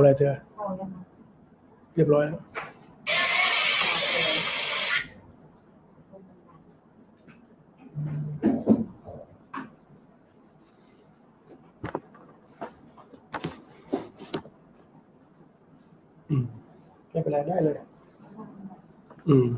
เอาอะไรเธอเอาเลยค่ะเรียบร้อยแล้วอืมไม่เป็นไรได้เลย อืม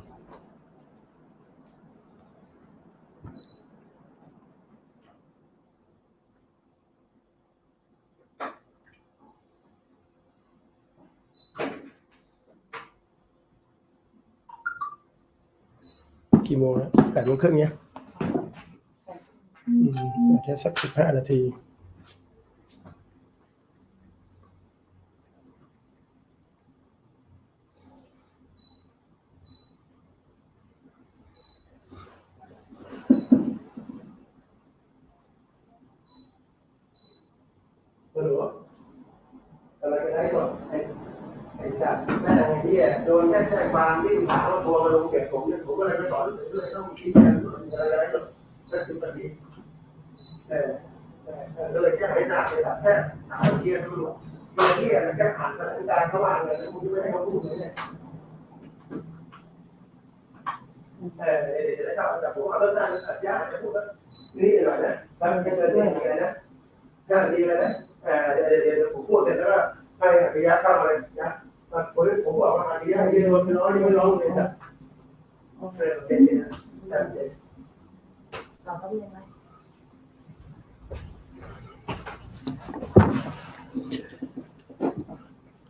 กี่ โมงแล้วแปดโมงครึ่งเนี้ยอืมเดี๋ยวสักสิบห้านาที ไม่รู้อะอะไรก็ได้สดไอ้ไอ้จัดแม่ไอ้ที่โดนแค่แจ้งความวิ่งผ่านรถทัวร์มาลงเก็บผมเนี่ยผมก็เลยไปสอนหนัง สือด้วยต้องชี้แจงอะไรอะไรสดแค่สิบนาทีเออเออก็เลยแจ้งให้ทราบเลยครับแค่ถาเชียร์ตำรวจเชียร์ที่อะไรแค่ผ่านสถานการเขาว่าเลยแล้วคุณไม่ให้เขาพูดเลยเนี่ยเออเดี๋ยวจะเข้าแต่ผมว่าเรื่องนั้นสัญญาจะพูดแล้วนี่หน่อยนะถ้ามันจะเกิดเรื่องอะไรนะห้านาทีเลยนะเออเดี๋ยวเดี๋ยวผมพูดเสร็จแล้วก็ให้อัจฉริยะเข้ามาเลยนะผมผมบอกว่าอัจฉริยะยืนบนร้อยยังไม่ร้องเลยจ้ะเออโอ เคนะโอเคเรียนไหม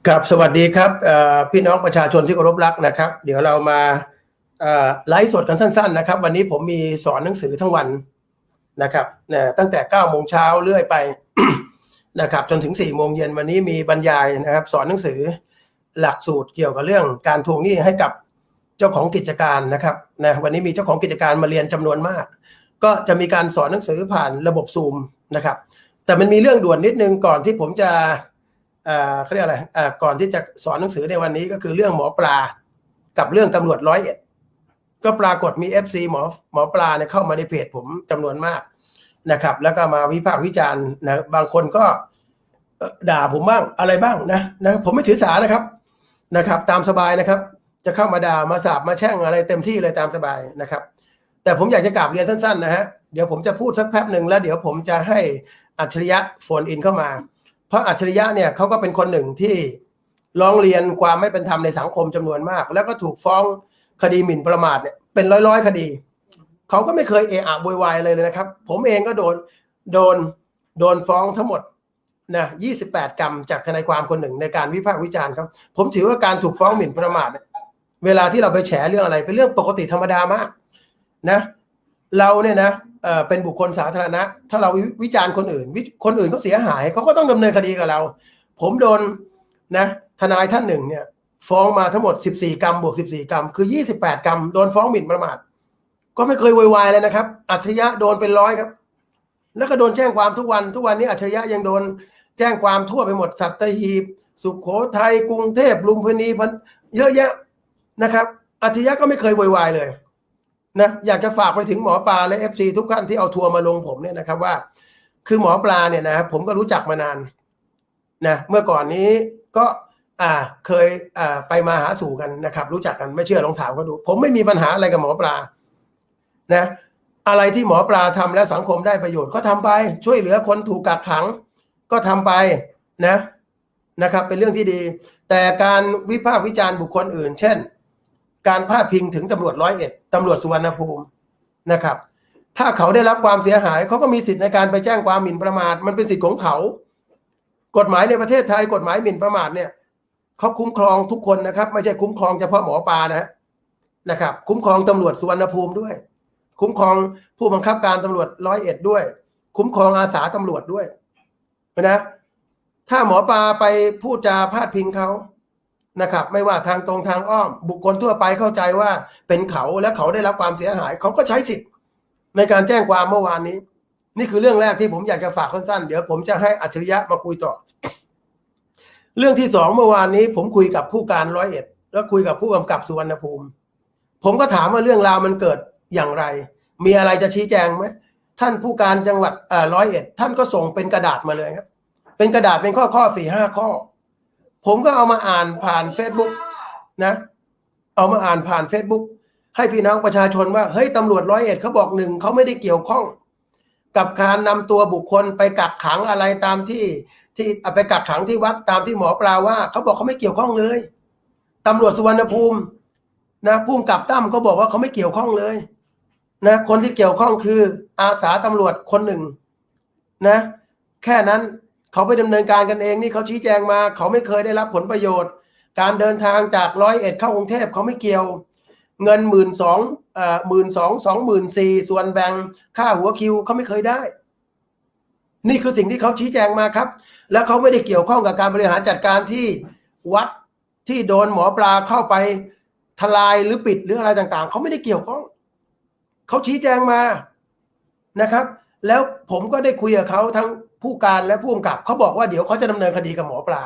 ครับสวัสดีครับพี่น้องประชาชนที่เคารพรักนะครับ เดี๋ยวเรามาไลฟ์สดกันสั้น ๆ นะครับ วันนี้ผมมีสอนหนังสือทั้งวันนะครับตั้งแต่9โมงเช้าเรื่อยไปนะครับจนถึง4โมงเย็นวันนี้มีบรรยายนะครับ สอนหนังสือหลักสูตรเกี่ยวกับเรื่องการทวงหนี้ให้กับ จ้าของกิจการนะครับนะวันนี้มีเจ้าของกิจการมาเรียนจำนวนมาก ก็จะมีการสอนหนังสือผ่านระบบซูมนะครับ แต่มันมีเรื่องด่วนนิดนึงก่อนที่ผมจะเออเขาเรียกอะไรเออก่อนที่จะสอนหนังสือในวันนี้ก็คือเรื่องหมอปลากับเรื่องตำรวจร้อยเอ็ดก็ปรากฏมี FC หมอหมอปลาเนี่ยเข้ามาในเพจผมจำนวนมากนะครับ แล้วก็มาวิพากษ์วิจารณ์นะบางคนก็ด่าผมบ้างอะไรบ้างนะนะผมไม่ถือสานะครับนะครับ ตามสบายนะครับ จะเข้ามาด่ามาสาบมาแช่งอะไรเต็มที่เลยตามสบายนะครับ แต่ผมอยากจะกราบเรียนสั้นๆนะฮะเดี๋ยวผมจะพูดสักแป๊บหนึ่งแล้วเดี๋ยวผมจะให้อัจฉริยะโฟนอินเข้ามา เพราะอัจฉริยะเนี่ยเขาก็เป็นคนหนึ่งที่ร้องเรียนความไม่เป็นธรรมในสังคมจำนวนมาก แล้วก็ถูกฟ้องคดีหมิ่นประมาทเนี่ยเป็นร้อยๆ คดีเขาก็ไม่เคยเอะอะโวยวายอะไรเลยนะครับ ผมเองก็โดนโดนโดนฟ้องทั้งหมดนะ28 กรรมจากทนายความคนหนึ่งในการวิพากษ์วิจารณ์ครับ ผมถือว่าการถูกฟ้องหมิ่นประมาทเนี่ย เวลาที่เราไปแฉเรื่องอะไร เป็นเรื่องปกติธรรมดามากนะ เราเนี่ยนะเออเป็นบุคคลสาธารณะ ถ้าเราวิจารณ์คนอื่น คนอื่นเขาเสียหายเขาก็ต้องดำเนินคดีกับเรา ผมโดนนะทนายท่านหนึ่งเนี่ย ฟ้องมาทั้งหมด 14 กรรมบวก 14 กรรม คือ 28 กรรม โดนฟ้องหมิ่นประมาทก็ไม่เคยวยวายเลยนะครับ อัจฉริยะโดนเป็นร้อยครับ แล้วก็โดนแจ้งความทุกวัน ทุกวันนี้อัจฉริยะยังโดนแจ้งความทั่วไปหมดสัตหีบ สุขโขทัยกรุงเทพลุมพินีพันเยอะแยะ นะครับอัจฉริยะก็ไม่เคยโวยวายเลยนะอยากจะฝากไปถึงหมอปลาและเอฟซีทุกท่านที่เอาทัวร์มาลงผมเนี่ยนะครับว่า คือหมอปลาเนี่ยนะครับผมก็รู้จักมานานนะเมื่อก่อนนี้ก็อ่าเคยอ่าไปมาหาสู่กันนะครับ รู้จักกันไม่เชื่อลองถามเขาดู ผมไม่มีปัญหาอะไรกับหมอปลานะอะไรที่หมอปลาทำแล้วสังคมได้ประโยชน์ก็ทำไป ช่วยเหลือคนถูกกักขัง ก็ทำไปนะนะครับ เป็นเรื่องที่ดี แต่การวิพากษ์วิจารณ์บุคคลอื่น เช่น การพาดพิงถึงตำรวจร้อยเอ็ดตำรวจสุวรรณภูมินะครับ ถ้าเขาได้รับความเสียหายเขาก็มีสิทธิ์ในการไปแจ้งความหมิ่นประมาท มันเป็นสิทธิ์ของเขา กฎหมายในประเทศไทย กฎหมายหมิ่นประมาทเนี่ยเขาคุ้มครองทุกคนนะครับ ไม่ใช่คุ้มครองเฉพาะหมอปลานะฮะนะครับ คุ้มครองตำรวจสุวรรณภูมิด้วย คุ้มครองผู้บังคับการตำรวจร้อยเอ็ดด้วย คุ้มครองอาสาตำรวจด้วยนะถ้าหมอปลาไปพูดจาพาดพิงเขา นะครับไม่ว่าทางตรงทางอ้อม บุคคลทั่วไปเข้าใจว่าเป็นเขาและเขาได้รับความเสียหาย เขาก็ใช้สิทธิ์ในการแจ้งความเมื่อวานนี้ นี่คือเรื่องแรกที่ผมอยากจะฝากสั้นๆ เดี๋ยวผมจะให้อัจฉริยะมาคุยต่อ เรื่องที่สองเมื่อวานนี้ ผมคุยกับผู้การร้อยเอ็ดแล้วคุยกับผู้กำกับสุวรรณภูมิ ผมก็ถามว่าเรื่องราวมันเกิดอย่างไร มีอะไรจะชี้แจงไหมท่านผู้การจังหวัดร้อยเอ็ดท่านก็ส่งเป็นกระดาษมาเลยครับ เป็นกระดาษเป็นข้อข้อสี่ห้าข้อ ผมก็เอามาอ่านผ่าน Facebook นะ เอามาอ่านผ่าน Facebook ให้พี่น้องประชาชนว่าเฮ้ยตำรวจร้อยเอ็ดเขาบอกหนึ่งเขาไม่ได้เกี่ยวข้อง กับการนำตัวบุคคลไปกักขังอะไรตามที่ที่ไปกักขังที่วัดตามที่หมอปลาว่าเขาบอกเขาไม่เกี่ยวข้องเลยตำรวจสุวรรณภูมินะผู้กำกับตั้มก็บอกว่าเขาไม่เกี่ยวข้องเลยนะคนที่เกี่ยวข้องคืออาสาตำรวจคนหนึ่งนะ แค่นั้น เขาไปดำเนินการกันเองนี่เขาชี้แจงมา เขาไม่เคยได้รับผลประโยชน์ การเดินทางจากร้อยเอ็ดเข้ากรุงเทพเขาไม่เกี่ยว เงินหมื่นสองเอ่อหมื่นสองสองหมื่นสี่ส่วนแบ่งค่าหัวคิวเขาไม่เคยได้ นี่คือสิ่งที่เขาชี้แจงมาครับ แล้วเขาไม่ได้เกี่ยวข้องกับการบริหารจัดการที่วัดที่โดนหมอปลาเข้าไปทลายหรือปิดหรืออะไรต่างๆ เขาไม่ได้เกี่ยวข้อง เขาชี้แจงมานะครับ แล้วผมก็ได้คุยกับเขาทั้ง ผู้การและผู้กำกับเขาบอกว่าเดี๋ยวเขาจะดำเนินคดีกับหมอปลา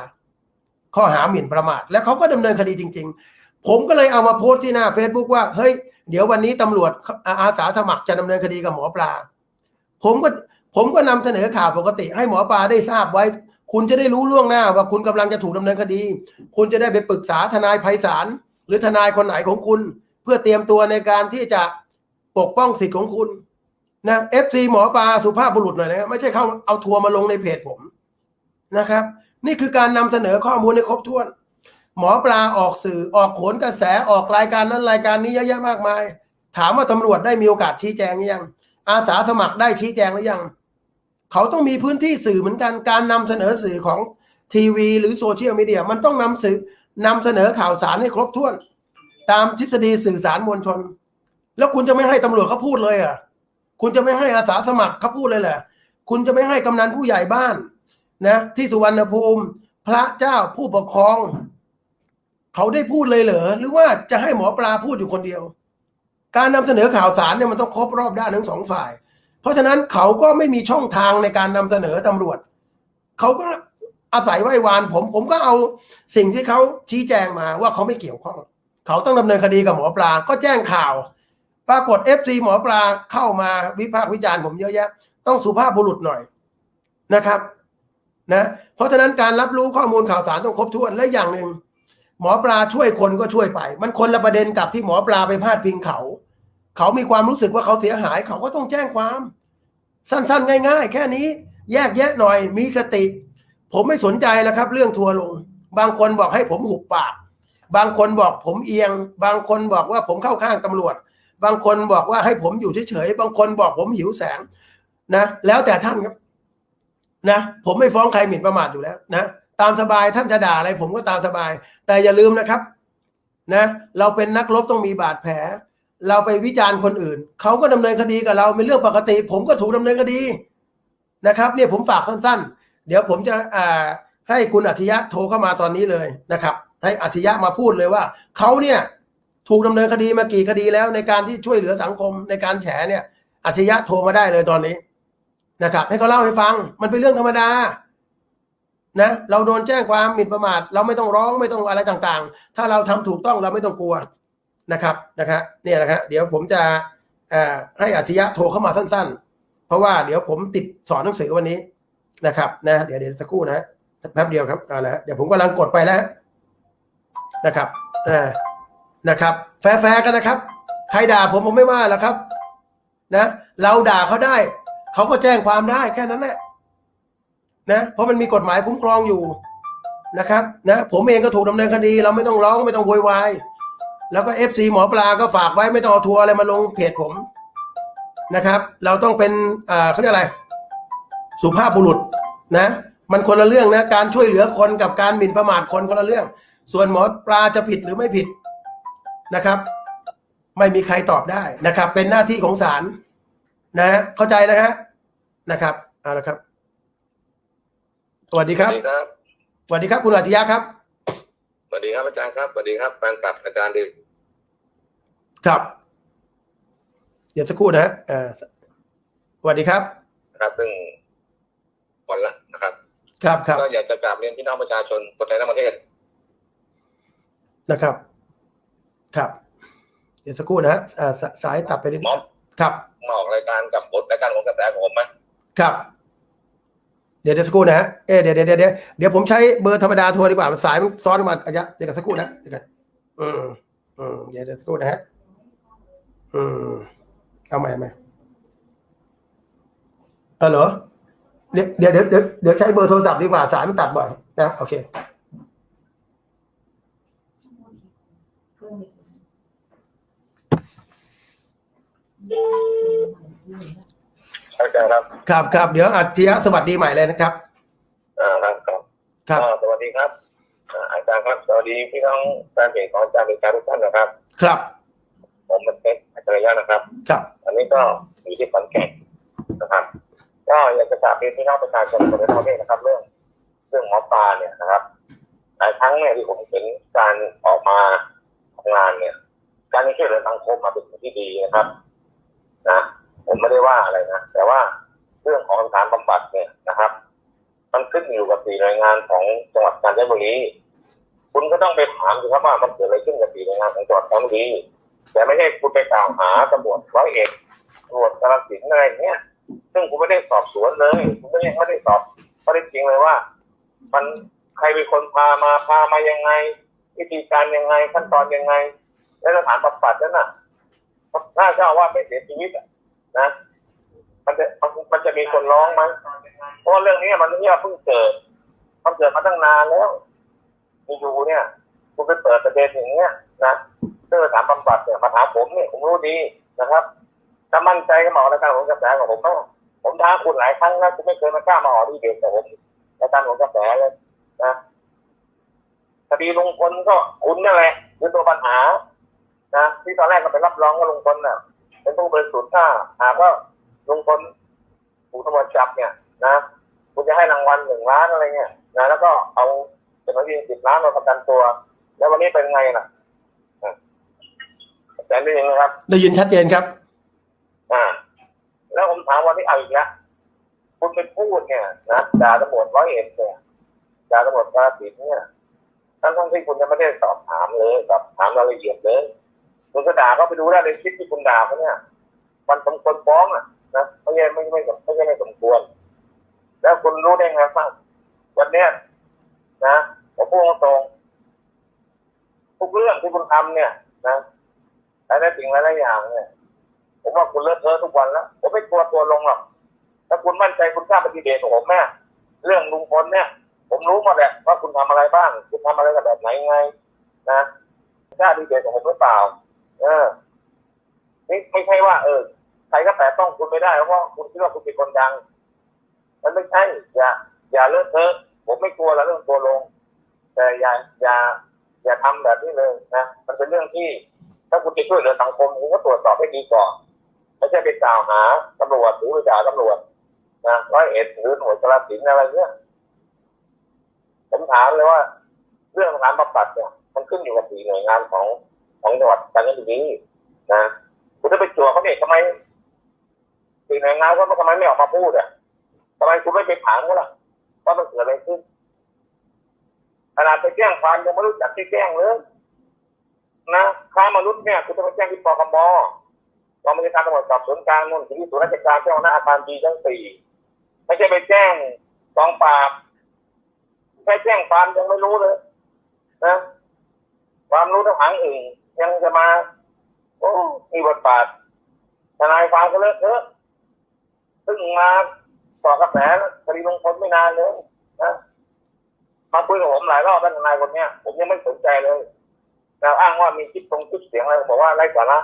ข้อหาหมิ่นประมาท แล้วเขาก็ดำเนินคดีจริง ๆ ผมก็เลยเอามาโพสต์ที่หน้า Facebook ว่าเฮ้ยเดี๋ยววันนี้ตำรวจอาอาสาสมัครจะดำเนินคดีกับหมอปลา ผมก็ผมก็นำเสนอข่าวปกติ ให้หมอปลาได้ทราบไว้ คุณจะได้รู้ล่วงหน้าว่าคุณกำลังจะถูกดำเนินคดี คุณจะได้ไปปรึกษาทนายไพศาลหรือทนายคนไหนของคุณ เพื่อเตรียมตัวในการที่จะปกป้องสิทธิ์ของคุณ นะเอฟซีหมอปลาสุภาพบุรุษหน่อยนะครับไม่ใช่เข้าเอาทัวร์มาลงในเพจผมนะครับ นี่คือการนำเสนอข้อมูลให้ครบถ้วน หมอปลาออกสื่อออกโขนกระแสออกรายการนั้นรายการนี้เยอะแยะมากมาย ถามว่าตำรวจได้มีโอกาสชี้แจงหรือยัง อาสาสมัครได้ชี้แจงหรือยัง เขาต้องมีพื้นที่สื่อเหมือนกันการนำเสนอสื่อของทีวีหรือโซเชียลมีเดียมันต้องนำสื่อนำเสนอข่าวสารให้ครบถ้วน ตามทฤษฎีสื่อสารมวลชน แล้วคุณจะไม่ให้ตำรวจเขาพูดเลยอะ คุณจะไม่ให้อาสาสมัครเขาพูดเลยเหรอคุณจะไม่ให้กำนันผู้ใหญ่บ้าน นะ ที่สุวรรณภูมิ พระเจ้าผู้ปกครอง เขาได้พูดเลยเหรอหรือว่าจะให้หมอปลาพูดอยู่คนเดียว การนำเสนอข่าวสารเนี่ยมันต้องครบรอบด้านทั้งสองฝ่าย เพราะฉะนั้นเขาก็ไม่มีช่องทางในการนำเสนอตำรวจ เขาก็อาศัยไหว้วานผม ผมก็เอาสิ่งที่เขาชี้แจงมาว่าเขาไม่เกี่ยวข้อง เขาต้องดำเนินคดีกับหมอปลา ก็แจ้งข่าว ปรากฏเอฟซีหมอปลาเข้ามาวิพากษ์วิจารณ์ผมเยอะแยะ ต้องสุภาพบุรุษหน่อยนะครับนะเพราะฉะนั้นการรับรู้ข้อมูลข่าวสารต้องครบถ้วนและอย่างหนึ่งหมอปลาช่วยคนก็ช่วยไป มันคนละประเด็นกับที่หมอปลาไปพาดพิงเขา เขามีความรู้สึกว่าเขาเสียหาย เขาก็ต้องแจ้งความ สั้นๆ ง่าย ๆ แค่นี้ แยกแยะหน่อยมีสติ ผมไม่สนใจแล้วครับ เรื่องทัวร์ลง บางคนบอกให้ผมหุบปาก บางคนบอกผมเอียง บางคนบอกว่าผมเข้าข้างตำรวจ บางคนบอกว่าให้ผมอยู่เฉยๆบางคนบอกผมหิวแสงนะ แล้วแต่ท่านครับนะผมไม่ฟ้องใครหมิ่นประมาทอยู่แล้วนะตามสบายท่านจะด่าอะไรผมก็ตามสบาย แต่อย่าลืมนะครับนะเราเป็นนักรบต้องมีบาดแผล เราไปวิจารณ์คนอื่น เขาก็ดำเนินคดีกับเราเป็นเรื่องปกติ ผมก็ถูกดำเนินคดีนะครับ เนี่ยผมฝากสั้นๆ เดี๋ยวผมจะอ่าให้คุณอัจฉริยะโทรเข้ามาตอนนี้เลยนะครับ ให้อัจฉริยะมาพูดเลยว่าเขาเนี่ย ถูกดำเนินคดีมากี่คดีแล้วในการที่ช่วยเหลือสังคมในการแฉเนี่ยอัจฉริยะโทรมาได้เลยตอนนี้นะครับ ให้เขาเล่าให้ฟัง มันเป็นเรื่องธรรมดานะเราโดนแจ้งความหมิ่นประมาท เราไม่ต้องร้องไม่ต้องอะไรต่างๆ ถ้าเราทำถูกต้องเราไม่ต้องกลัวนะครับนะครับเนี่ยนะครับเดี๋ยวผมจะให้อัจฉริยะโทรเข้ามาสั้น ๆ เพราะว่าเดี๋ยวผมติดสอนหนังสือวันนี้นะครับ นะเดี๋ยวเดี๋ยวสักครู่นะแป๊บเดียวครับเอาละเดี๋ยวผมกำลังกดไปแล้วนะครับอ่า นะครับ แฟร์ๆกันนะครับ ใครด่าผมผมไม่ว่าแล้วครับ นะ เราด่าเขาได้ เขาก็แจ้งความได้แค่นั้นแหละนะเพราะมันมีกฎหมายคุ้มครองอยู่นะครับ นะ ผมเองก็ถูกดำเนินคดี เราไม่ต้องร้องไม่ต้องโวยวายแล้วก็เอฟซีหมอปลาก็ฝากไว้ไม่ต้องเอาทัวร์อะไรมาลงเพจผมนะครับ เราต้องเป็นอ่าเขาเรียกอะไร สุภาพบุรุษนะ มันคนละเรื่องนะ การช่วยเหลือคนกับการหมิ่นประมาทคนคนละเรื่อง ส่วนหมอปลาจะผิดหรือไม่ผิด นะครับไม่มีใครตอบได้นะครับ เป็นหน้าที่ของศาลนะเข้าใจนะฮะนะครับเอาละครับสวัสดีครับสวัสดีครับสวัสดีครับคุณอาชยะครับสวัสดีครับอาจารย์ครับสวัสดีครับแฟนคลับอาจารย์ดิครับ เดี๋ยวสักครู่นะฮะเอ่อสวัสดีครับนะครับซึ่งวันละนะครับ ครับครับก็อยากจะกราบเรียนพี่น้องประชาชนคนไทยทั้งประเทศนะครับ ครับ เดี๋ยวสักครู่นะฮะเอ่อสสายตัดไปนิดนึงครับ มาออกรายการกับบทรายการของกระแสของผมไหมครับดี๋ยวเดี๋ยวสักครู่นะฮะเอะเดี๋ยวเดี๋ยวเดี๋ยวเดี๋ยวเดี๋ยวผมใช้เบอร์ธรรมดาโทรดีกว่าสายมันซ้อนมาอาจจะเดี๋ยวกันสักครู่นะเดี๋ยวกันอืมอืมเดี๋ยวเดี๋ยวสักครู่นะฮะอืมเอาใหม่เอาใหม่เออเหรอเดี๋ยวเดี๋ยวเดี๋ยวเดี๋ยวเดี๋ยวใช้เบอร์โทรศัพท์ดีกว่าสายมันตัดบ่อยนะโอเค เพิ่มอีก อาจารย์ครับครับครับเดี๋ยวอาจารย์สวัสดีใหม่เลยนะครับ อ่าครับครับครับอ่าสวัสดีครับอ่าอาจารย์ครับสวัสดีพี่น้องแฟนเพจของอาจารย์เป็นการทุกท่านนะครับ ครับผมเป็นเพชรอัจฉริยะนะครับ ครับ อันนี้ก็อยู่ที่ขอนแก่นนะครับ ก็อยากจะฝากเรียนพี่น้องประชาชนคนในท้องที่นะครับ เรื่องเรื่องหมอปลาเนี่ยนะครับหลายครั้งเนี่ยที่ผมเห็นการออกมาทำงานเนี่ย การที่ช่วยเหลือสังคมมาเป็นสิ่งที่ดีนะครับนะผม ได้ว่าอะไรนะแต่ว่าเรื่องของสถานบำบัดเนี่ยนะครับ มันขึ้นอยู่กับสี่หน่วยงานของจังหวัดกาญจนบุรีคุณก็ต้องไปถามสิครับว่ามันเกิดอะไรขึ้นกับสี่หน่วยงานของจังหวัดกาญจนบุรีแต่ไม่ใช่คุณไปกล่าวหาตำรวจร้อยเอกตำรวจกาฬสินอะไรเนี่ยซึ่งคุณไม่ได้สอบสวนเลยคุณไม่ได้ไม่ได้สอบข้อเท็จจริงเลยว่า มันใครเป็นคนพามาพามายังไง วิธีการยังไงขั้นตอนยังไง และสถานบำบัดนั้นน่ะถ้าเจ้าอว่าไม่เสียชีวิตอะนะ มันจะมันมันจะมีคนร้องไหมเพราะเรื่องนี้มันไม่ใช่ว่าเพิ่งเกิด มันเกิดมาตั้งนานแล้วอยู่เนี่ย คุณไปเปิดประเด็นอย่างเงี้ยนะเรื่องสถานบำบัดเนี่ยมาถามผมเนี่ยผมรู้ดีนะครับถ้ามั่นใจก็มาออกรายการของกระแสของผมก็ผมท้าคุณหลายครั้งแล้วคุณไม่เคยมากล้ามาออกดีเด่นกับผมรายการของกระแสเลยนะคดีลุงพลก็คุณนั่นแหละคือตัวปัญหานะที่ตอนแรกก็ไปรับรองว่าลุงพลน่ะ เป็นผู้บริสุทธิ์ถ้าหากว่า ลุงพลถูกตำรวจจับเนี่ยนะคุณจะให้รางวัลหนึ่งล้านอะไรเงี้ยนะแล้วก็เอาเจ้าหน้าที่สิบล้านมาประกันตัว แล้ววันนี้เป็นไงล่ะอะแต่นี่เองนะครับ ได้ยินชัดเจนครับ อ่า แล้วผมถามวันนี้เอาอีกแล้วคุณไปพูดเนี่ยนะด่าตำรวจร้อยเอ็ดเนี่ยด่าตำรวจกาฬสินธุ์เนี่ยทั้งทั้งๆที่คุณยังไม่ได้สอบถามเลยสอบถามรายละเอียดเลยคุณก็ด่าก็ไปดูได้ในคลิปที่คุณด่าเขาเนี่ย มันสมควรฟ้องอะ นะไม่ใช่ไม่ไม่ไม่ใช่ไม่สมควร แล้วคุณรู้ได้ไงบ้างวันเนี้ยนะผมพูดตรงทุกเรื่องที่คุณทำเนี่ย นะหลายสิ่งหลายอย่างเนี่ย ผมว่าคุณเลอะเทอะทุกวันแล้วผมไม่กลัวตัวลงหรอกถ้าคุณมั่นใจคุณกล้าปฏิเดตกับผมแม่เรื่องลุงพลเนี่ย ผมรู้หมดแหละว่าคุณทำอะไรบ้าง คุณทำอะไรกับแบบไหนไง นะกล้าปฏิเดตกับผมหรือเปล่า เออนี่ไม่ใช่ว่าเออ ใครก็แตะต้องคุณไม่ได้เพราะคุณคิดว่าคุณเป็นคนดัง มันไม่ใช่อย่า อย่าเลอะเทอะผมไม่กลัวแล้วเรื่องตัวลง แต่อย่าอย่า อย่าทำแบบนี้เลยนะมันเป็นเรื่องที่ ถ้าคุณจะช่วยเหลือสังคมคุณก็ตรวจสอบให้ดีก่อนไม่ใช่ไปกล่าวหาตำรวจหรือไปด่าตำรวจนะร้อยเอ็ดหรือหน่วยกราสินอะไรเงี้ยผมถามเลยว่า เรื่องสถานบำบัดเนี่ยมันขึ้นอยู่กับสี่หน่วยงานของของจังหวัดกาญจนบุรีนะคุณจะไปจั่วเขาเนี่ยทำไม สี่งไหน่วยงานเขาทำไมไม่ออกมาพูดอะทำไมคุณไม่ไปถามเขาล่ะว่ามันเกิดอะไรขึ้นขนาดไปแจ้งความยังไม่รู้จักที่แจ้งเลยนะค้ามนุษย์เนี่ยคุณจะไปแจ้งที่ปคมกองบัญชาการตำรวจสอบสวนกลางนู่นที่ศูนย์ราชการเจ้าหน้าอาคารดีชั้นสี่ไม่ใช่ไปแจ้งกองปราบแค่แจ้งความยังไม่รู้เลย นะ ความรู้ทางหางอื่นยังจะมา โอ้มีบทบาททนายความก็เลอะเทอะ ซึ่งมาต่อกระแสคดีลงพลไม่นานเลยนะมาคุยกับผมหลายรอบแล้วทนายคนเนี้ย ผมยังไม่สนใจเลยแล้วอ้างว่ามีคลิปตรงคลิปเสียงอะไรบอกว่าไร้สาระ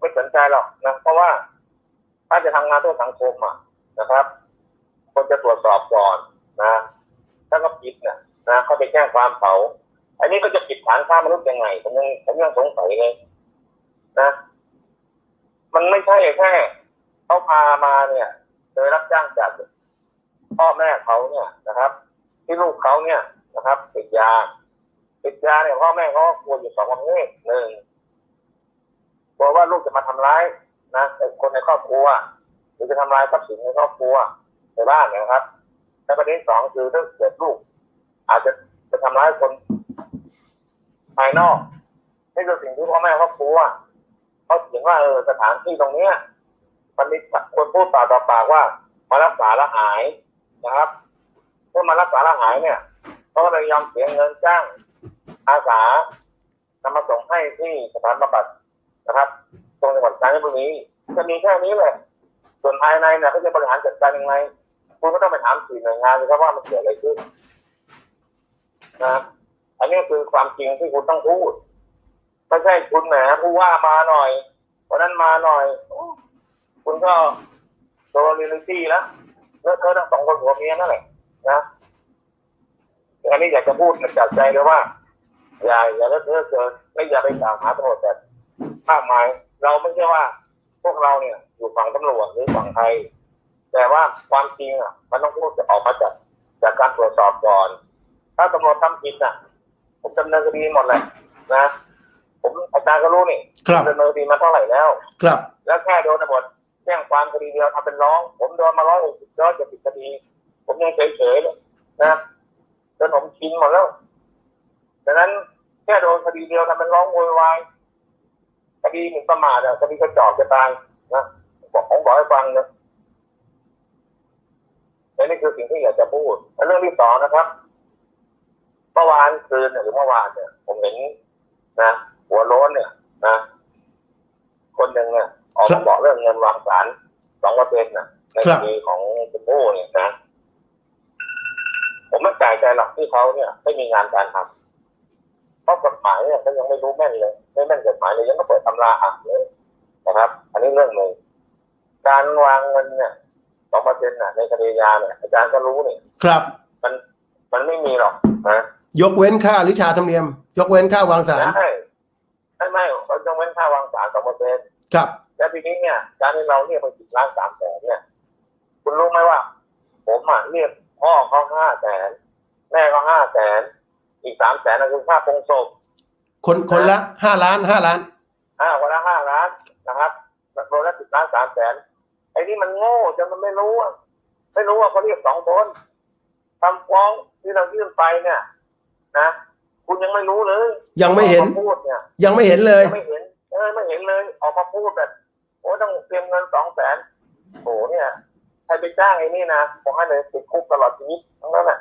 ไม่สนใจหรอกนะเพราะว่าถ้าจะทำงานเพื่อสังคมอะนะครับคนจะตรวจสอบก่อนนะถ้าก็ผิดนะนะเขาไปแจ้งความเขาอันนี้ก็จะผิดฐานฆ่ามนุษย์ยังไงผมยังผมยังสงสัยเลยนะ มันไม่ใช่แค่ เขาพามาเนี่ย โดยรับจ้างจากพ่อแม่เขาเนี่ยนะครับ ที่ลูกเขาเนี่ยนะครับติดยาติดยาเนี่ยพ่อแม่เขากลัวอยู่สองประเภทหนึ่งกลัวว่าลูกจะมาทำร้ายนะคนในครอบครัวหรือจะทำลายทรัพย์สินในครอบครัวในบ้านนะครับและประเด็นสองคือถ้าเกิดลูก อาจจะจะทำร้ายคนภายนอกนี่คือสิ่งที่พ่อแม่เขากลัวเขาเห็นว่าเออสถานที่ตรงเนี้ย มันมีคนพูดปากต่อปากว่ามารักษาละหายนะครับพื่อมารักษาละหายเนี่ยเขาก็เลยยอมเสียเงินจ้างอาสานำมาส่งให้ที่สถานบำบัดนะครับ ตรงจังหวัดกาญจนบุรีจะมีแค่นี้เลยส่วนภายในเนี่ยเขาจะบริหารจัดการยังไงคุณก็ต้องไปถามสี่หน่วยงานเลยครับว่ามันเกิดอะไรขึ้นนะอันนี้คือความจริงที่คุณต้องพูดไม่ใช่คุณแหมผู้ว่ามาหน่อยวันนั้นมาหน่อย คุณก็โดนเรียลิตี้แล้วเลอะเทอะทั้งสองคนผัวเมียนั่นแหละนะอันนี้อยากจะพูดจากใจเลยว่า อย่าอย่าเลอะเทอะเกินและอย่าไปกล่าวหาตำรวจแบบมากมายเราไม่ใช่ว่า พวกเราเนี่ย อยู่ฝั่งตำรวจหรือฝั่งไทยแต่ว่าความจริงอะ มันต้องพูดออกมาจากจากการตรวจสอบก่อน ถ้าตำรวจทำผิดอะ ผมดำเนินคดีหมดเลยนะ ผมอาจารย์ก็รู้นี่ครับดำเนินคดีมาเท่าไหร่แล้ว ครับ แล้วแค่โดนตำรวจ แจ้งความคดีเดียวทำเป็นร้อง ผมโดนมาร้อยหกสิบร้อยเจ็ดสิบคดี ผมยังเฉยๆเลยนะจนผมชินหมดแล้วดังนั้นแค่โดนคดีเดียวทำเป็นร้องโวยวายคดีหมิ่นประมาทอะคดีกระจอกจะตายนะบอกผมบอกให้ฟังนะและนี่คือสิ่งที่อยากจะพูดเรื่องที่สองนะครับเมื่อวานคืนเนี่ยหรือเมื่อวานเนี่ย ผมเห็นนะหัวโล้นเนี่ยนะคนหนึ่งเนี่ย ออกมาบอกเรื่องเงินวางสารสองเปอร์เซ็นต์นะในคดีของคุณโอ้เนี่ยนะ ผมไม่จ่ายใจหรอกที่เขาเนี่ย ไม่มีงานการทำเพราะกฎหมายเนี่ยเขายังไม่รู้แม่นเลย ไม่แม่นกฎหมายเลยยังก็เปิดตำราอ่านเลยนะครับ อันนี้เรื่องหนึ่งการวางเงินเนี่ยสองเปอร์เซ็นต์น่ะในคดียาเนี่ยอาจารย์ก็รู้เนี่ยครับ มันมันไม่มีหรอกนะยกเว้นค่าหรือชาธรรมเนียม ยกเว้นค่าวางสารใช่ไม่ไม่เราต้องเว้นค่าวางสารสองเปอร์เซ็นต์ครับ แล้วทีนี้เนี่ยการที่เราเรียกไปสิบล้านสามแสนเนี่ย คุณรู้ไหมว่า ผมอะเรียกพ่อเขาห้าแสนแม่ก็ห้าแสนอีกสามแสนนั่นคือค่าปรงศพคนคนละห้าล้านห้าล้านอ่าวันละห้าล้านนะครับรวมแล้วสิบล้านสามแสนไอ้นี่มันโง่จนมันไม่รู้อะไม่รู้ว่าเขาเรียกสองคนคำฟ้องที่เรายื่นไปเนี่ยนะคุณยังไม่รู้เลย ยังไม่เห็นออกาพูดเนี่ยยังไม่เห็นเลยยังไม่เห็นเออไม่เห็นเลย ออกมาพูดแบบโอ้ ต้องเตรียมเงินสองแสนโอ้เนี่ยใครไปจ้างไอ้นี่นะผมให้เลยติดคุกตลอดชีวิตทั้งนั้นแหละ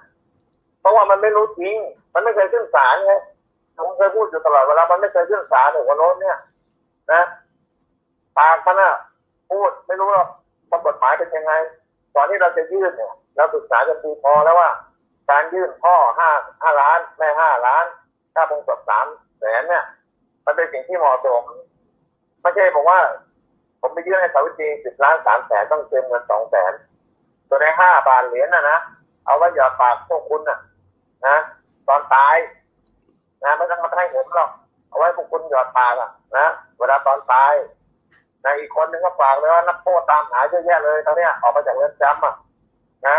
เพราะว่ามันไม่รู้จริง มันไม่เคยขึ้นศาลไงผมเคยพูดอยู่ตลอดเวลา มันไม่เคยขึ้นศาลหรือว่าโน้นเนี่ย นะปากมันอะพูดไม่รู้หรอกว่ากฎหมายเป็นยังไงตอนที่เราจะยื่นเนี่ยเราศึกษากันดีพอแล้วว่า การยื่นพ่อห้าห้าล้านแม่ห้าล้านค่าปรงศพสามแสนเนี่ย มันเป็นสิ่งที่เหมาะสมไม่ใช่บอกว่า ผมไปยื่นให้สาวิตรีสิบล้านสามแสนต้องเติมเงินสองแสนตัวในห้าบาทเหรียญนะนะเอาไว้หยอดปากพวกคุณน่ะนะตอนตายนะไม่ต้องมาให้ผมหรอกเอาไว้พวกคุณหยอดปากอะนะเวลาตอนตายนะอีกคนหนึ่งก็ฝากเลยว่านักโทษตามหาเยอะแยะเลยตอนเนี้ยออกมาจากเรือนจำอะนะ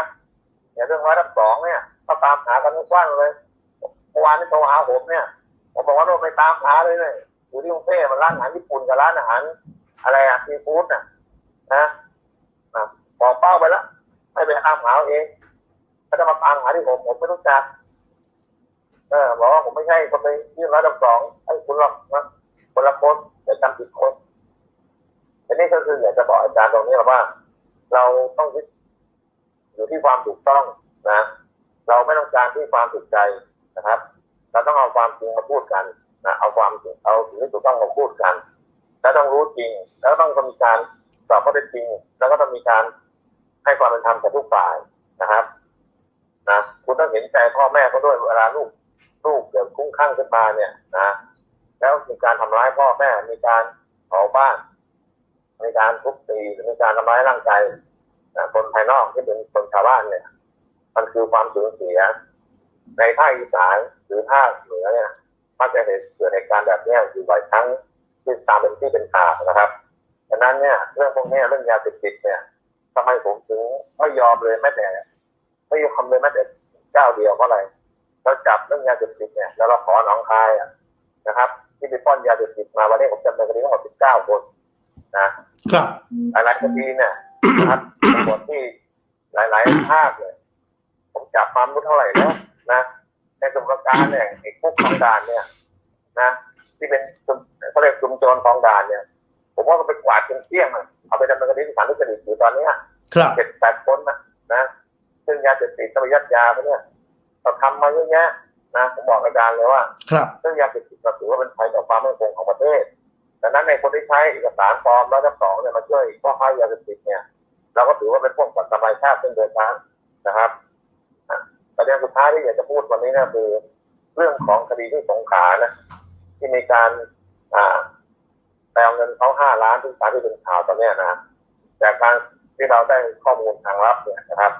อย่างเรื่องร้อยทับสองเนี่ยก็ตามหากันกว้างเลยเมื่อวานนี้โทรหาผมเนี่ยผมบอกว่าเราไปตามหาเลยเลยอยู่ที่กรุงเทพมันร้านอาหารญี่ปุ่นกับร้านอาหาร อะไรอะซีฟู้ดน่ะนะบอกเป้าไปแล้วให้ไปตามหาเอาเองถ้าจะมาตามหาที่ผมผมไม่รู้จักเออบอกว่าผมไม่ใช่คนไปยื่นร้อยดับสองให้คุณหรอกนะคนละคนแต่จำผิดคนอันนี้ก็คืออยากจะบอกอาจารย์ตรงนี้หละว่า เราต้องยึดอยู่ที่ความถูกต้องนะ เราไม่ต้องการที่ความถูกใจนะครับ เราต้องเอาความจริงมาพูดกันนะเอาความเอาสิ่งที่ถูกต้องมาพูดกัน แล้วต้องรู้จริง แล้วต้องมีการสอบข้อเท็จจริง แล้วก็ต้องมีการให้ความเป็นธรรมกับทุกฝ่ายนะครับนะคุณต้องเห็นใจพ่อแม่เขาด้วยเวลาลูกลูกเกิดคุ้งข้างขึ้นมาเนี่ยนะแล้วมีการทำร้ายพ่อแม่ มีการเผาบ้านมีการทุบตีมีการทำร้ายร่างกายนะคนภายนอกที่เป็นคนชาวบ้านเนี่ย มันคือความสูญเสีย ในภาคอีสานหรือภาคเหนือเนี่ยมักจะเห็นเกิดเหตุการณ์แบบนี้อยู่บ่อยครั้ง ที่ตามเป็นที่เป็นข่าวนะครับดังนั้นเนี่ยเรื่องพวกเนี้ยเรื่องยาเสพติดเนี่ยทำไมผมถึงไม่ยอมเลยแม้แต่ไม่ยอมเลยแม้แต่เจ้าเดียวเพราะอะไรเราจับเรื่องยาเสพติดเนี่ยแล้วเราขอหนองคายอะนะครับ ที่ไปป้อนยาเสพติดมาวันนี้ผมจำเนินคดีทั้งหมด19คนนะครับหลายๆคดีเนี่ยนะครับตำรวจที่หลายๆภาคเลยผมจับมาไม่รู้เท่าไหร่แล้วนะในสมุทรปราการเนี่ยไอ้คุกของด่านเนี่ย นะ ที่เป็นชุมเขาเรียกชุมโจรของด่านเนี่ย ผมว่ามันไปกวาดจนเกลี้ยงอะเอาไปดำเนินคดีที่ศาลทุจริตอยู่ตอนเนี้ยครับเจ็ดแปดคนนะนะซึ่งยาเสพติดกับยัดยาไปเนี่ยเราทำมาเยอะแยะนะผมบอกอาจารย์เลยว่าครับซึ่งยาเสพติดเราถือว่าเป็นภัยต่อความมั่นคงของประเทศดังนั้นในคนที่ใช้เอกสารปลอมแล้วทั้งสองเนี่ยมาช่วยข้อค้ายาเสพติดเนี่ยเราก็ถือว่าเป็นพวกปัตตาชาติเช่นเดียวกันนะครับอะประเด็นสุดท้ายที่อยากจะพูดวันนี้นะคือเรื่องของคดีที่สงขลานะ ที่มีการอ่าแปลเงินเขาห้าล้านที่สารที่เป็นข่าวตอนเนี้ยนะจากการที่เราได้ข้อมูลทางลับเนี่ยนะครับ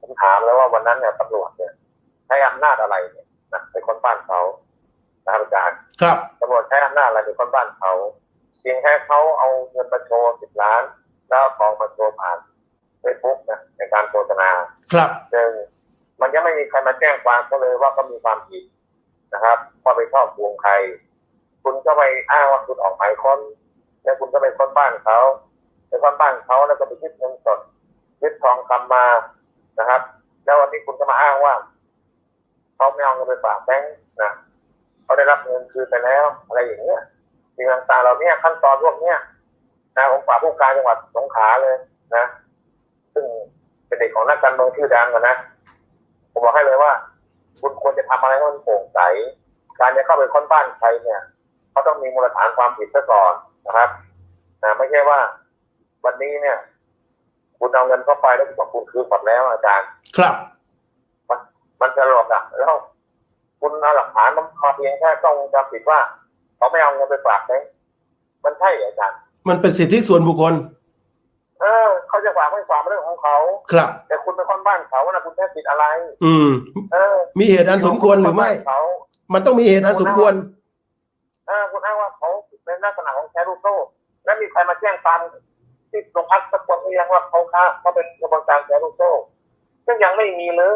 ผมถามแล้วว่าวันนั้นเนี่ยตำรวจเนี่ยใช้อำนาจอะไรเนี่ยนะไปค้นบ้านเขานะครับอาจารย์ครับตำรวจใช้อำนาจอะไรไปค้นบ้านเขาเพียงแค่เขาเอาเงินมาโชว์สิบล้าน แล้วเอาทองมาโชว์ผ่านเฟซบุ๊กนะในการโฆษณาครับหนึ่งมันยังไม่มีใครมาแจ้งความเขาเลยว่าเขามีความผิดนะครับว่าไปชอบพวงใคร คุณก็ไปอ้างว่าคุณออกหมายค้นแล้วคุณก็ไปค้นบ้านเขาไปค้นบ้านเขาแล้วก็ไปยึดเงินสดยึดทองคำมานะครับ แล้ววันนี้คุณก็มาอ้างว่าเขาไม่เอาเงินไปฝากแบงค์นะเขาได้รับเงินคืนไปแล้วอะไรอย่างเงี้ยสิ่งต่างๆเหล่านี้ขั้นตอนพวกเนี้ยนะผมฝากผู้การจังหวัดสงขลาเลยนะ ซึ่งเป็นเด็กของนักการเมืองชื่อดังอะนะผมบอกให้เลยว่า คุณควรจะทำอะไรให้มันโปร่งใส การจะเข้าไปค้นบ้านใครเนี่ย เขาต้องมีมูลฐานความผิดซะก่อนนะครับนะไม่ใช่ว่า วันนี้เนี่ย คุณเอาเงินเข้าไปแล้วคุณบอกคุณคืนหมดแล้วอาจารย์ ครับ มันจะหลอกอะแล้วคุณเอาหลักฐานมาเพียงแค่กล้องวงจรปิดว่าเขาไม่เอาเงินไปฝากไหมมันใช่เหรออาจารย์ มันเป็นสิทธิส่วนบุคคล เออ เขาจะฝากไม่ฝากเป็นเรื่องของเขา ครับ แต่คุณไปค้นบ้านเขานะคุณแค่ผิดอะไร อืม เออ มีเหตุอันสมควรหรือไม่เขามันต้องมีเหตุอันสมควร เออคุณอ้างว่าเขาเป็นลักษณะของแชร์ลูกโซ่แล้วมีใครมาแจ้งความที่โรงพักสักคนหรือยังว่าเขาค้าเขาเป็นกระบวนการแชร์ลูกโซ่ซึ่งยังไม่มีเลย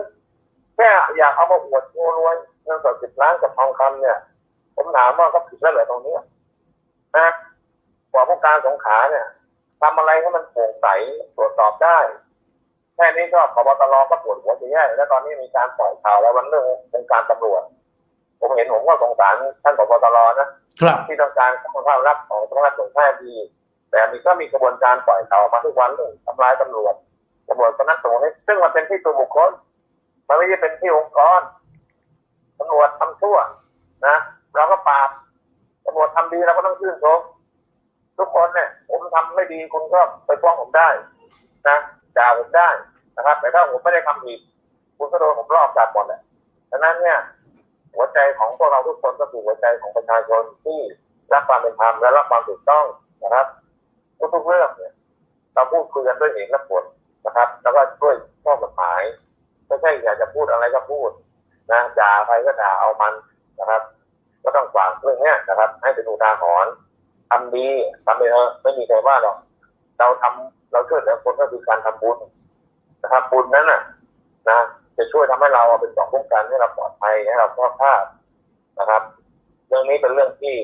แค่อยากเอามาอวดโชว์รวยเงินสดสิบล้านกับทองคำเนี่ย ผมถามว่าเขาผิดแล้วเหรอตรงนี้นะกว่าผู้การสงขาเนี่ยทำอะไรให้มันโปร่งใสตรวจสอบได้แค่นี้ก็พบตรก็ปวดหัวจะแย่แล้วตอนนี้มีการปล่อยข่าวแล้ววันเรื่องวงการตำรวจ ผมเห็นผมก็สงสารท่านผบตรนะครับที่ต้องการข้อความลับของสำนักงานตรวจแพทย์ดีแต่มีก็มีกระบวนการปล่อยข่าวมาทุกวันเรื่องทำลายตำรวจตำรวจก็นักตำรวจนี่ซึ่งมันเป็นที่ตัวบุคคลมันไม่ใช่เป็นที่องค์กรตำรวจทำชั่วนะเราก็ปราบตำรวจทำดีเราก็ต้องชื่นชมทุกคนเนี่ยผมทำไม่ดีคุณก็ไปฟ้องผมได้นะด่าผมได้นะครับ แต่ถ้าผมไม่ได้ทำผิดคุณก็โดนผมรอบจับหมดแหละดังนั้นเนี่ย หัวใจของพวกเราทุกคนก็คือหัวใจของประชาชนที่รักความเป็นธรรมและรักความถูกต้องนะครับทุกๆเรื่องเนี่ยเราพูดคุยกันด้วยเหตุและผลนะครับ แล้วก็ด้วยข้อกฎหมายไม่ใช่อยากจะพูดอะไรก็พูดนะด่าใครก็ด่าเอามันนะครับ ก็ต้องฝากเรื่องนี้นะครับ ให้เป็นอุทาหรณ์ทำดีทำไปเถอะไม่มีใครว่าหรอกเราทำเราช่วยเหลือคนก็คือการทำบุญนะครับบุญนั้นน่ะ นะ จะช่วยทำให้เราเป็นสองป้องกันให้เราปลอดภัยให้เราปลอดภัยนะครับ เรื่องนี้เป็นเรื่องที่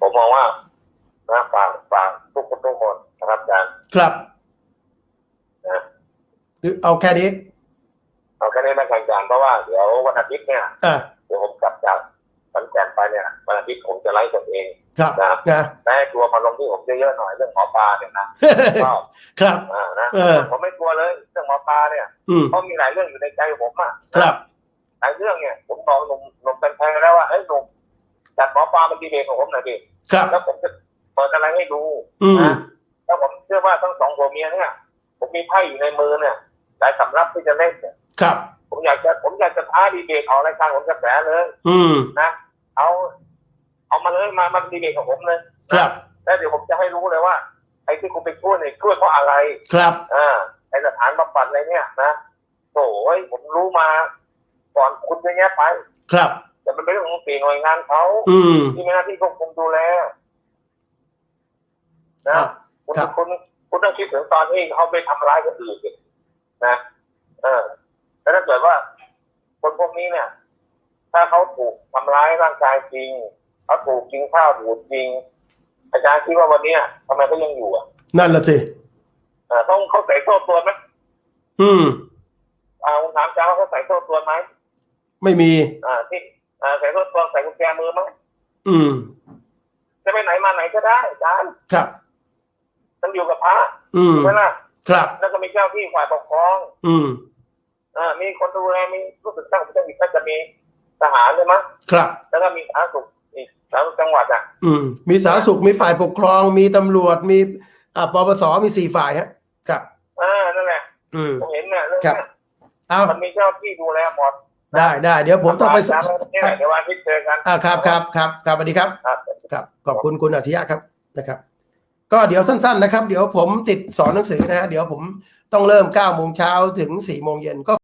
ผมมองว่านะฝากฝากทุกคนทุกคนนะครับอาจารย์ครับนะหรือเอาแค่นี้ เอาแค่นี้นะอาจารย์เพราะว่าเดี๋ยววันอาทิตย์เนี่ยอ่าเดี๋ยวผมกลับจาก ขอนแก่นไปเนี่ยวันอาทิตย์ผมจะไลฟ์สดเองครับนะนะแต่ให้ตัวมาลงที่ผมเยอะๆหน่อยเรื่องหมอปลาเนี่ยนะก็ครับอ่านะเออผมไม่กลัวเลยเรื่องหมอปลาเนี่ยอืมเพราะมีหลายเรื่องอยู่ในใจผมอะครับหลายเรื่องเนี่ย ผมบอกหนุ่มหนุ่มเป็นแทนแล้วว่าเอ้ยหนุ่มจัดหมอปลาเป็นดีเบตของผมหน่อยดิครับแล้วผมจะเปิดอะไรให้ดูอืมนะแล้วผมเชื่อว่าทั้งสองผัวเมียเนี่ยผมมีไพ่อยู่ในมือเนี่ยหลายสำรับที่จะเล่นเนี่ย ครับ ผมอยากจะผมอยากจะท้าดีเบตออกรายการผมกระแสเลย อืมนะ เอา เอามาเลยมามาดีเบตกับผมเลย ครับ แล้วเดี๋ยวผมจะให้รู้เลยว่าไอ้ที่คุณไปช่วยเนี่ยช่วยเพราะอะไร ครับอ่าไอ้สถานบำบัดอะไรเนี่ยนะโอ้ยผมรู้มา ก่อนคุณจะแยะไป ครับ แต่มันเป็นเรื่องของสี่หน่วยงานเขาอืมที่มีหน้าที่ควบคุมดูแลนะอะคุณครับคุณคุณต้องคิดถึงตอนที่เขาไปทำร้ายคนอื่นสินะเออ แล้วถ้าเกิดว่า คนพวกนี้เนี่ย ถ้าเขาถูกทำร้ายร่างกายจริงเขาถูกกินข้าวบูดจริง อาจารย์คิดว่าวันเนี้ยทำไมเขายังอยู่อะ นั่นละสิอ่าต้องเขาใส่โซ่ตัวไหมอืมอ่าผมถามอาจารย์ว่าเขาใส่โซ่ตัวไหมไม่มี อ่าที่อ่าใส่โซ่ตัวใส่กุญแจมือไหมอืม จะไปไหนมาไหนก็ได้อาจารย์ครับมันอยู่กับพระอืมใช่ไหมล่ะครับ แล้วก็มีเจ้าที่ฝ่ายปกครอง อืมเออ่ามีคนดูแลมีรู้สึกตั้งผมจะมีก็จะมีทหารใช่ไหมยครับ แล้วก็มีสาธารณสุขอีกสาธารณสุขจังหวัดอะ อืม มีสาธารณสุขมีฝ่ายปกครอง มีตำรวจมีอ่าปปสมีสี่ฝ่ายฮะครับอ่านั่นแหละอืมผมเห็นเนี่ยเรื่องครับเนี้ยเอามันมีเจ้าที่ดูแลหมดได้ได้เดี๋ยวผมต้องไปสตามเนี่ยเดี๋ยววันอาทิตย์เจอกันอ่าครับครับครับครับสวัสดีครับ ครับ ครับขอบคุณคุณอาทิยะครับนะครับ ก็เดี๋ยวสั้น ๆ นะครับ เดี๋ยวผมติดสอนหนังสือนะฮะเดี๋ยวผมต้องเริ่ม9โมงเช้าถึง4โมงเย็นก็